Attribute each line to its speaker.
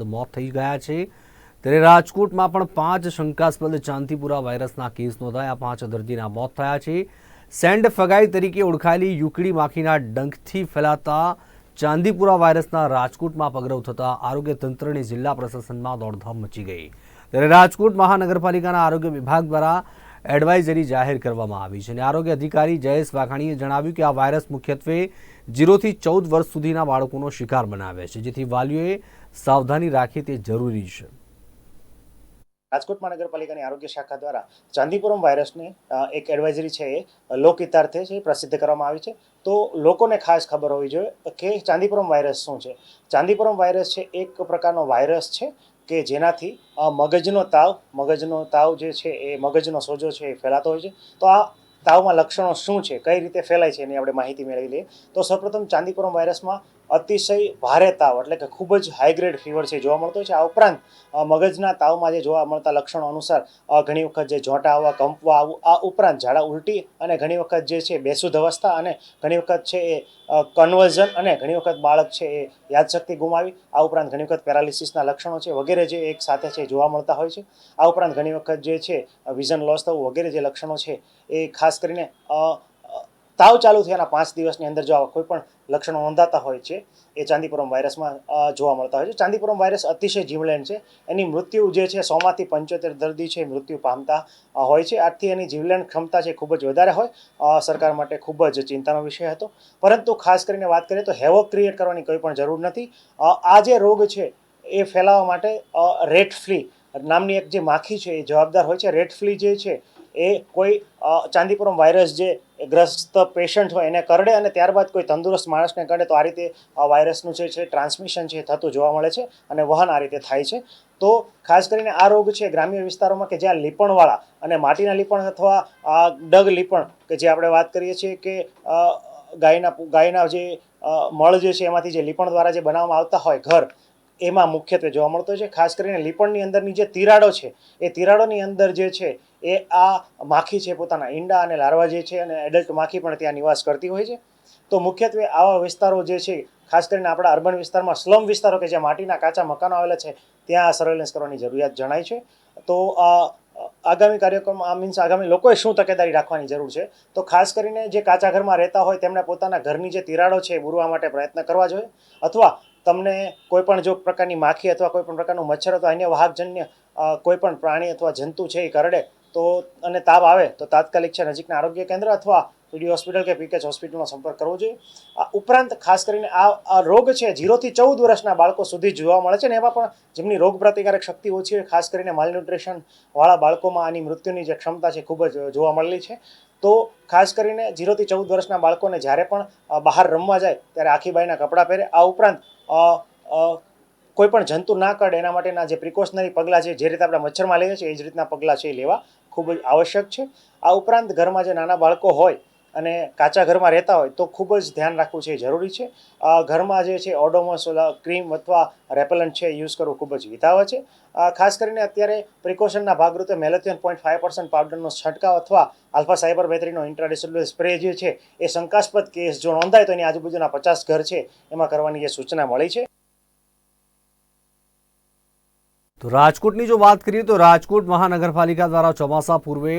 Speaker 1: મોત થઈ ગયા છે. ત્યારે રાજકોટમાં પણ પાંચ શંકાસ્પદ ચાંદીપુરા વાયરસના કેસ નોંધાયા. પાંચ દર્દીના મોત થયા છે. સેન્ડ ફગાઈ તરીકે ઓળખાયેલી યુકડી માખીના ડંખથી ફેલાતા ચાંદીપુરા વાયરસના રાજકોટમાં પગરવ થતા આરોગ્ય તંત્રની જિલ્લા પ્રશાસનમાં દોડધામ મચી ગઈ. ત્યારે રાજકોટ મહાનગરપાલિકાના આરોગ્ય વિભાગ દ્વારા એડવાઇઝરી જાહેર કરવામાં આવી છે અને આરોગ્ય અધિકારી જયેશ વાઘાણીએ જણાવ્યું કે આ વાયરસ મુખ્યત્વે જીરોથી ચૌદ વર્ષ સુધીના બાળકોનો શિકાર બનાવે છે, જેથી વાલીઓએ સાવધાની રાખી તે જરૂરી છે.
Speaker 2: રાજકોટ મહાનગરપાલિકાની આરોગ્ય શાખા દ્વારા ચાંદીપુરમ વાયરસની એક એડવાઇઝરી છે એ લોકહિતાર્થે છે પ્રસિદ્ધ કરવામાં આવી છે. તો લોકોને ખાસ ખબર હોવી જોઈએ કે ચાંદીપુરમ વાયરસ શું છે? ચાંદીપુરમ વાયરસ છે, એક પ્રકારનો વાયરસ છે કે જેનાથી મગજનો તાવ મગજનો તાવ જે છે એ મગજનો સોજો છે એ ફેલાતો હોય છે. તો આ તાવમાં લક્ષણો શું છે? કઈ રીતે ફેલાય છે એની આપણે માહિતી મેળવી લઈએ. તો સૌપ્રથમ ચાંદીપુરમ વાયરસમાં અતિશય ભારે તાવ, એટલે કે ખૂબ જ હાઈગ્રેડ ફીવર છે જોવા મળતો છે. આ ઉપરાંત મગજના તાવમાં જે જોવા મળતા લક્ષણો અનુસાર ઘણી વખત જે જોટા આવવા, કંપવા આવવું આ ઉપરાંત ઝાડા ઉલટી અને ઘણી વખત જે છે બેસુધ અવસ્થા અને ઘણી વખત છે એ કન્વર્ઝન અને ઘણી વખત બાળક છે એ યાદશક્તિ ગુમાવી. આ ઉપરાંત ઘણી વખત પેરાલિસિસના લક્ષણો છે વગેરે જે એક સાથે છે જોવા મળતા હોય છે. આ ઉપરાંત ઘણી વખત જે છે વિઝન લોસ થવું વગેરે જે લક્ષણો છે એ ખાસ કરીને તાવ ચાલુ થયાના પાંચ દિવસની અંદર જો આવા કોઈ પણ લક્ષણો નોંધાતા હોય છે, એ ચાંદીપુરમ વાયરસમાં જોવા મળતા હોય છે. ચાંદીપુરમ વાયરસ અતિશય જીવલેણ છે. એની મૃત્યુ જે છે, સોમાંથી પંચોતેર દર્દી છે મૃત્યુ પામતા હોય છે. આથી એની જીવલેણ ક્ષમતા છે ખૂબ જ વધારે હોય. સરકાર માટે ખૂબ જ ચિંતાનો વિષય હતો. પરંતુ ખાસ કરીને વાત કરીએ તો હેવોક ક્રિએટ કરવાની કોઈ પણ જરૂર નથી. આ જે રોગ છે, એ ફેલાવવા માટે રેટ ફ્લી નામની એક જે માખી છે, એ જવાબદાર હોય છે. રેટ ફ્લી જે છે, એ કોઈ ચાંદીપુરમ વાયરસ જે ગ્રસ્ત પેશન્ટ હોય એને કરડે અને ત્યારબાદ કોઈ તંદુરસ્ત માણસને કરડે, તો આ રીતે આ વાયરસનું જે છે ટ્રાન્સમિશન છે થતું જોવા મળે છે અને વહન આ રીતે થાય છે. તો ખાસ કરીને આ રોગ છે ગ્રામ્ય વિસ્તારોમાં કે જ્યાં લીપણવાળા અને માટીના લીપણ અથવા ડગ લીપણ, કે જે આપણે વાત કરીએ છીએ કે ગાયના ગાયના જે મળ જે છે એમાંથી જે લીપણ દ્વારા જે બનાવવામાં આવતા હોય ઘર એમાં મુખ્યત્વે જોવા મળતો છે, ખાસ કરીને લીપણની અંદરની જે તિરાડો છે, એ તિરાડોની અંદર જે છે, એ આ માખી છે પોતાના ઈંડા અને લાર્વા જે છે અને એડલ્ટ માખી પણ ત્યાં નિવાસ કરતી હોય છે. તો મુખ્યત્વે આવા વિસ્તારો જે છે, ખાસ કરીને આપણા અર્બન વિસ્તારમાં સ્લમ વિસ્તારો કે જ્યાં માટીના કાચા મકાનો આવેલા છે, ત્યાં સર્વેલન્સ કરવાની જરૂરિયાત જણાય છે. તો આગામી કાર્યક્રમ આ મીન્સ આગામી લોકોએ શું તકેદારી રાખવાની જરૂર છે? તો ખાસ કરીને જે કાચા ઘરમાં રહેતા હોય, તેમણે પોતાના ઘરની જે તિરાડો છે એ બુરવા માટે પ્રયત્ન કરવા જોઈએ. અથવા તમને કોઈ પણ જો પ્રકારની માખી અથવા કોઈ પણ પ્રકારનું મચ્છર અથવા અન્ય વાહકજન્ય કોઈપણ કોઈ પણ પ્રાણી અથવા જંતુ છે એ કરડે, તો અને તાવ આવે, તો તાત્કાલિક છે નજીકના આરોગ્ય કેન્દ્ર અથવા પીડી હોસ્પિટલ કે પીકેચ હોસ્પિટલનો સંપર્ક કરવો જોઈએ. આ ઉપરાંત ખાસ કરીને આ રોગ છે જીરોથી ચૌદ વર્ષના બાળકો સુધી જોવા મળે છે ને એમાં પણ જેમની રોગ પ્રતિકારક શક્તિ ઓછી હોય, ખાસ કરીને માલન્યુટ્રિશનવાળા બાળકોમાં આની મૃત્યુની જે ક્ષમતા છે ખૂબ જ જોવા મળેલી છે. તો ખાસ કરીને જીરોથી ચૌદ વર્ષના બાળકોને જ્યારે પણ બહાર રમવા જાય ત્યારે આખી બાઈના કપડાં પહેરે. આ ઉપરાંત અ, અ, કોઈ પણ જંતુ ના કરડે એના માટેના જે પ્રિકોશનરી પગલાં છે જે રીતે આપણે મચ્છરમાં લઈએ છીએ એ જ રીતના પગલાં છે એ લેવા ખૂબ જ આવશ્યક છે. આ ઉપરાંત ઘરમાં જે નાના બાળકો હોય અને કાચા ઘરમાં રહેતા હોય તો ખૂબ જ ધ્યાન રાખવું છે જરૂરી છે. ઘરમાં જે છે, ઓડોમોસ ક્રીમ અથવા રેપેલન્ટ છે યુઝ કરવું ખૂબ જ હિતાવ છે. ખાસ કરીને અત્યારે પ્રિકોશનના ભાગરૂપે મેલેથિયન પોઈન્ટ ફાઇવ પર્સન્ટ પાવડરનો છંટકાવ અથવા આલ્ફા સાયબર બેટરીનો ઇન્ટ્રાડિસેલ્યુલર સ્પ્રે જે છે, એ શંકાસ્પદ કેસ જો નોંધાય તો એની આજુબાજુના પચાસ ઘર છે, એમાં કરવાની જે સૂચના મળી છે.
Speaker 1: તો રાજકોટની જો વાત કરીએ તો રાજકોટ મહાનગરપાલિકા દ્વારા ચોમાસા પૂર્વે